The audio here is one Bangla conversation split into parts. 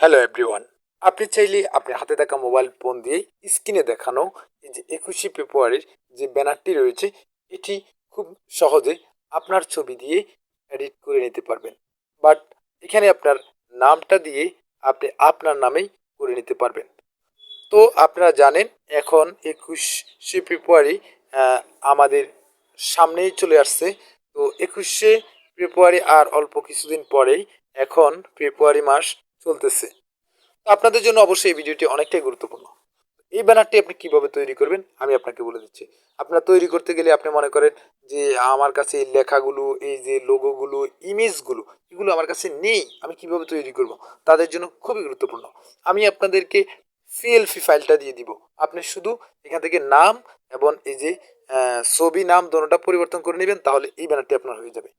হ্যালো এভরিওয়ান আপনি চাইলে আপনি হাতে থাকা মোবাইল ফোন দিয়ে স্ক্রিনে দেখানো এই যে একুশে ফেব্রুয়ারির যে ব্যানারটি রয়েছে, এটি খুব সহজে আপনার ছবি দিয়ে এডিট করে নিতে পারবেন। বাট এখানে আপনার নামটা দিয়ে আপনি আপনার নামেই করে নিতে পারবেন। তো আপনারা জানেন, এখন একুশে ফেব্রুয়ারি আমাদের সামনেই চলে আসছে। তো একুশে ফেব্রুয়ারি আর অল্প কিছুদিন পরেই এখন ফেব্রুয়ারি মাস চলতেছে। তো আপনাদের জন্য অবশ্যই এই ভিডিওটি অনেকটাই গুরুত্বপূর্ণ। এই ব্যানারটি আপনি কীভাবে তৈরি করবেন, আমি আপনাকে বলে দিচ্ছি। আপনার তৈরি করতে গেলে আপনি মনে করেন যে, আমার কাছে এই লেখাগুলো, এই যে লোগোগুলো, ইমেজগুলো, এগুলো আমার কাছে নেই, আমি কীভাবে তৈরি করব? তাদের জন্য খুবই গুরুত্বপূর্ণ। আমি আপনাদেরকে সিএলপি ফাইলটা দিয়ে দিব। আপনি শুধু এখান থেকে নাম এবং এই যে ছবি, নাম, দোনোটা পরিবর্তন করে নেবেন, তাহলে এই ব্যানারটি আপনার হয়ে যাবে।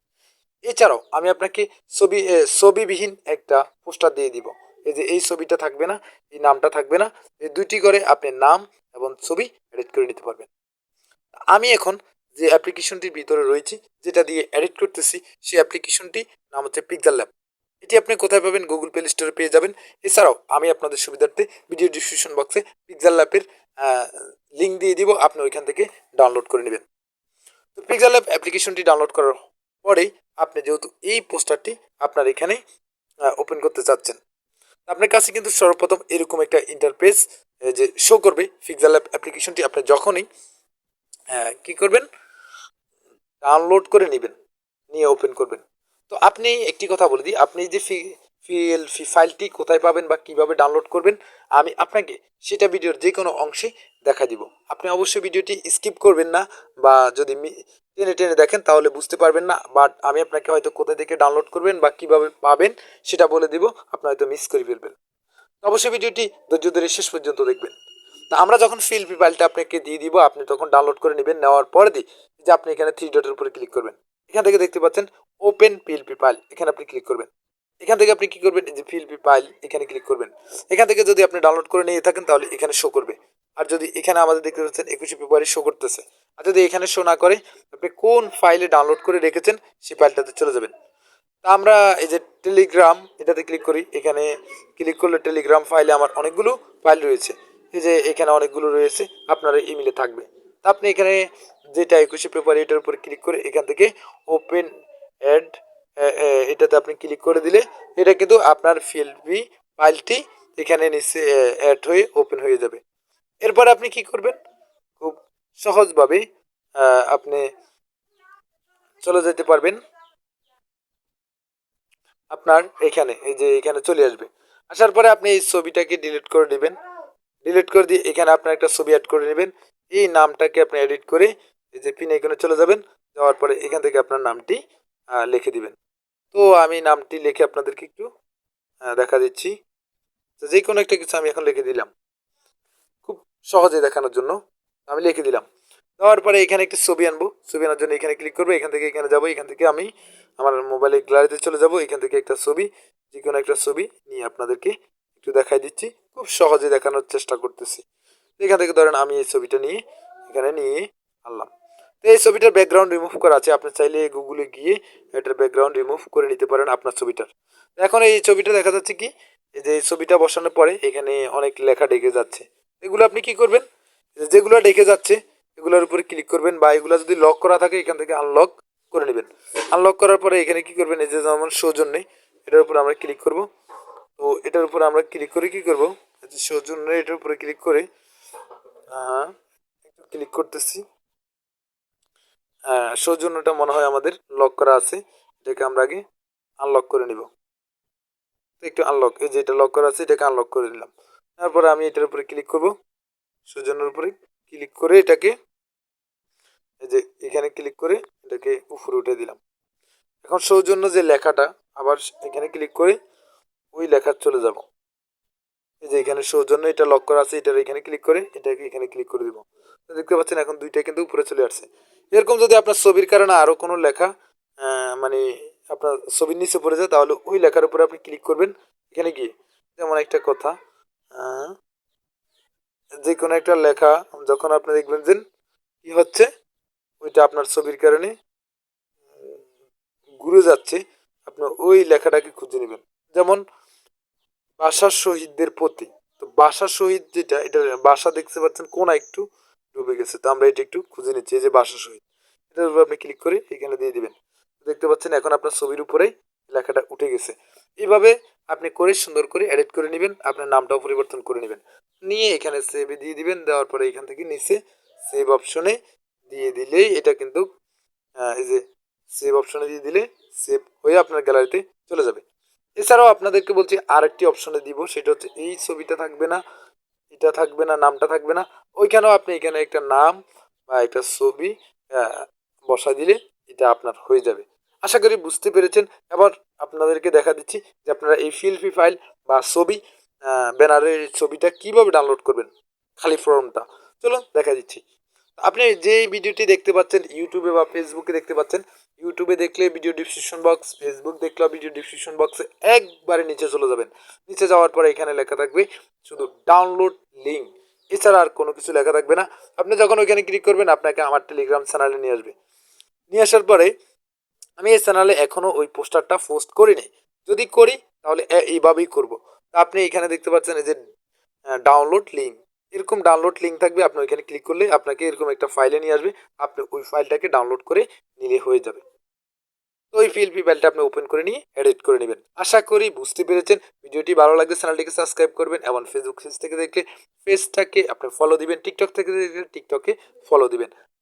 এছাড়াও আমি আপনাকে ছবি ছবিবিহীন একটা পোস্টার দিয়ে দিব। এই যে এই ছবিটা থাকবে না, এই নামটা থাকবে না, এই দুইটি করে আপনি নাম এবং ছবি এডিট করে নিতে পারবেন। আমি এখন যে অ্যাপ্লিকেশনটির ভিতরে রয়েছি, যেটা দিয়ে এডিট করতেছি, সেই অ্যাপ্লিকেশনটি নাম হচ্ছে পিকজার ল্যাব এটি আপনি কোথায় পাবেন? গুগল প্লে স্টোরে পেয়ে যাবেন। এছাড়াও আমি আপনাদের সুবিধার্থে ভিডিও ডিসক্রিপশন বক্সে পিকজার ল্যাপের লিঙ্ক দিয়ে দিব, আপনি ওইখান থেকে ডাউনলোড করে নেবেন। তো পিক্সেল অ্যাপ অ্যাপ্লিকেশনটি ডাউনলোড করার পরেই আপনি যেহেতু এই পোস্টারটি আপনার এখানে ওপেন করতে চাচ্ছেন। আপনার কাছে কিন্তু সর্বপ্রথম এরকম একটা ইন্টারফেস যে শো করবে পিক্সেল অ্যাপ অ্যাপ্লিকেশনটি আপনি যখনই কি করবেন? ডাউনলোড করে নেবেন, নিয়ে ওপেন করবেন। তো আপনি একটি কথা বলে দিই, আপনি যে ফি ফিএল ফি ফাইলটি কোথায় পাবেন বা কীভাবে ডাউনলোড করবেন, আমি আপনাকে সেটা ভিডিওর যে কোনো অংশে দেখা দিব। আপনি অবশ্যই ভিডিওটি স্কিপ করবেন না বা যদি টেনে টেনে দেখেন, তাহলে বুঝতে পারবেন না বাট আমি আপনাকে হয়তো কোথা থেকে ডাউনলোড করবেন বা কীভাবে পাবেন সেটা বলে দিব, আপনি হয়তো মিস করে ফেলবেন। অবশ্যই ভিডিওটি ধৈর্য ধরে শেষ পর্যন্ত দেখবেন। তা আমরা যখন ফিল ফাইলটা আপনাকে দিয়ে দিব, আপনি তখন ডাউনলোড করে নেবেন, নেওয়ার পরে দিই যে আপনি এখানে থ্রি ডটের উপরে ক্লিক করবেন। এখান থেকে দেখতে পাচ্ছেন ওপেন পিএলপি ফাইল এখানে আপনি ক্লিক করবেন। এখান থেকে আপনি কি করবেন যে পিএলপি ফাইল এখানে ক্লিক করবেন। এখান থেকে যদি আপনি ডাউনলোড করে নিয়ে থাকেন, তাহলে এখানে শো করবে। আর যদি এখানে আমাদের দেখতে পাচ্ছেন, একুশে ফেব্রুয়ারি শো করতেছে। আর যদি এখানে শো না করে, আপনি কোন ফাইলে ডাউনলোড করে রেখেছেন, সেই ফাইলটাতে চলে যাবেন। তা আমরা এই যে টেলিগ্রাম এটাতে ক্লিক করি। এখানে ক্লিক করলে টেলিগ্রাম ফাইলে আমার অনেকগুলো ফাইল রয়েছে। এই যে এখানে অনেকগুলো রয়েছে, আপনার ইমেলে থাকবে। তা আপনি এখানে যেটা একুশে পেপার এটার উপরে ক্লিক করে এখান থেকে ওপেন অ্যাড এটাতে আপনি ক্লিক করে দিলে এটা কিন্তু আপনার ফিএলপি ফাইলটি এখানে নিচে অ্যাড হয়ে ওপেন হয়ে যাবে। এরপর আপনি কি করবেন? খুব সহজভাবে আপনি চলে যেতে পারবেন। আপনার এখানে, এই যে এখানে চলে আসবে। আসার পরে আপনি এই ছবিটাকে ডিলিট করে নেবেন ডিলিট করে দিয়ে এখানে আপনার একটা ছবি অ্যাড করে নেবেন। এই নামটাকে আপনি এডিট করে এই যে পিন এখানে চলে যাবেন। যাওয়ার পরে এখান থেকে আপনার নামটি লিখে দিবেন। তো আমি নামটি লিখে আপনাদেরকে একটু দেখা দিচ্ছি। তো যে কোনো একটা কিছু আমি এখন লিখে দিলাম। খুব সহজে দেখানোর জন্য। আমি লিখে দিলাম। দেওয়ার পরে এখানে একটি ছবি আনব। ছবি আনার জন্য এখানে ক্লিক করব। এখান থেকে এখানে যাব। এখান থেকে আমি আমার মোবাইলে গ্যালারিতে চলে যাব। এখান থেকে একটা ছবি যে কোনো একটা ছবি নিয়ে আপনাদেরকে একটু দেখাই দিচ্ছি। খুব সহজে দেখানোর চেষ্টা করতেছি। এখান থেকে ধরেন আমি এই ছবিটা নিয়ে এখানে নিয়ে আনলাম। তো এই ছবিটার ব্যাকগ্রাউন্ড রিমুভ করা আছে। আপনি চাইলে গুগলে গিয়ে এটার ব্যাকগ্রাউন্ড রিমুভ করে নিতে পারেন আপনার ছবিটার। এখন এই ছবিটা দেখা যাচ্ছে কি? এই যে ছবিটা বসানোর পরে এখানে অনেক লেখা ডেকে যাচ্ছে। এগুলো আপনি কি করবেন? যেগুলো ডেকে যাচ্ছে, এগুলোর উপরে ক্লিক করবেন বা এগুলো যদি লক করা থাকে, এখান থেকে আনলক করে নেবেন। আনলক করার পরে এখানে কি করবেন? এই যে যেমন সৌজন্যে, এটার উপর আমরা ক্লিক করব। তো এটার উপর আমরা ক্লিক করে কি করব? সৌজন্য এটার উপরে ক্লিক করে হ্যাঁ একটু ক্লিক করতেছি। হ্যাঁ সৌজন্যটা মনে হয় আমাদের লক করা আছে। এটাকে আমরা আগে আনলক করে নিব। একটু আনলক এই যে এটা লক করা আছে, এটাকে আনলক করে নিলাম। তারপরে আমি এটার উপরে ক্লিক করব। সৌজন্যের উপরে ক্লিক করে এটাকে এই যে এখানে ক্লিক করে এটাকে উপরে উঠে দিলাম। এখন সৌজন্য যে লেখাটা, আবার এখানে ক্লিক করে ওই লেখা চলে যাব। এই যে এখানে সৌজন্য এটা লক করা আছে, এটার এখানে ক্লিক করে এটাকে এখানে ক্লিক করে দিব। দেখতে পাচ্ছেন এখন দুইটা কিন্তু উপরে চলে আসছে। এরকম যদি আপনার ছবির কারণে আরও কোনো লেখা মানে আপনার ছবির নিচে পড়ে যায়, তাহলে ওই লেখার উপরে আপনি ক্লিক করবেন এখানে গিয়ে। যেমন একটা কথা যে কোনো একটা লেখা যখন আপনি দেখবেন যে কি হচ্ছে, ওইটা আপনার ছবির কারণে ঘুরে যাচ্ছে, আপনি ওই লেখাটাকে খুঁজে নেবেন। যেমন বাসার শহীদদের প্রতি, তো বাসার শহীদ যেটা, এটা বাসা দেখতে পাচ্ছেন কোন একটু ডুবে গেছে, তো আমরা এটা একটু খুঁজে নিচ্ছি, এই যে বাসা শহীদ। এটার উপর আপনি ক্লিক করে এখানে দিয়ে দিবেন। দেখতে পাচ্ছেন এখন আপনার ছবির উপরেই লেখাটা উঠে গেছে। এইভাবে আপনি করে সুন্দর করে এডিট করে নেবেন, আপনার নামটাও পরিবর্তন করে নেবেন। নিয়ে এখানে সেভে দিয়ে দিবেন। দেওয়ার পরে এখান থেকে নিচে সেভ অপশনে দিয়ে দিলেই এটা কিন্তু এই যে সেভ অপশনে দিয়ে দিলে সেভ হয়ে আপনার গ্যালারিতে চলে যাবে। এছাড়াও আপনাদেরকে বলছি আরেকটি অপশনে দিব, সেটা হচ্ছে এই ছবিটা থাকবে না, এটা থাকবে না, নামটা থাকবে না। ওইখানেও আপনি এখানে একটা নাম বা একটা ছবি বসা দিলে এটা আপনার হয়ে যাবে। আশা করি বুঝতে পেরেছেন। এবার আপনাদেরকে দেখা দিচ্ছি যে আপনারা এই ফিলফি ফাইল বা ছবি ব্যানারের ছবিটা কীভাবে ডাউনলোড করবেন? খালি ফর্মটা চলুন, দেখা দিচ্ছি। আপনি যে ভিডিওটি দেখতে পাচ্ছেন ইউটিউবে বা ফেসবুকে দেখতে পাচ্ছেন ইউটিউবে দেখলে ভিডিও ডিসক্রিপশন বক্স ফেসবুক দেখলেও ভিডিও ডিসক্রিপশন বক্সে একবারে নিচে চলে যাবেন। নিচে যাওয়ার পরে এখানে লেখা থাকবে শুধু ডাউনলোড লিঙ্ক এছাড়া আর কোনো কিছু লেখা থাকবে না। আপনি যখন ওইখানে ক্লিক করবেন, আপনাকে আমার টেলিগ্রাম চ্যানেলে নিয়ে আসবে। নিয়ে আসার পরে আমি এই চ্যানেলে এখনও ওই পোস্টারটা পোস্ট করিনি। যদি করি, তাহলে এইভাবেই করব। আপনি এখানে দেখতে পাচ্ছেন এই যে ডাউনলোড লিঙ্ক এরকম ডাউনলোড লিঙ্ক থাকবে, আপনি ওইখানে ক্লিক করলে আপনাকে এরকম একটা ফাইলে নিয়ে আসবে। আপনি ওই ফাইলটাকে ডাউনলোড করে নিলে হয়ে যাবে। তো ওই পিএলপি ফাইলটা আপনি ওপেন করে নিয়ে এডিট করে নেবেন। আশা করি বুঝতে পেরেছেন। ভিডিওটি ভালো লাগলে চ্যানেলটিকে সাবস্ক্রাইব করবেন এবং ফেসবুক পেজ থেকে দেখলে পেজটাকে আপনি ফলো দিবেন। টিকটক থেকে দেখলে টিকটকে ফলো দিবেন।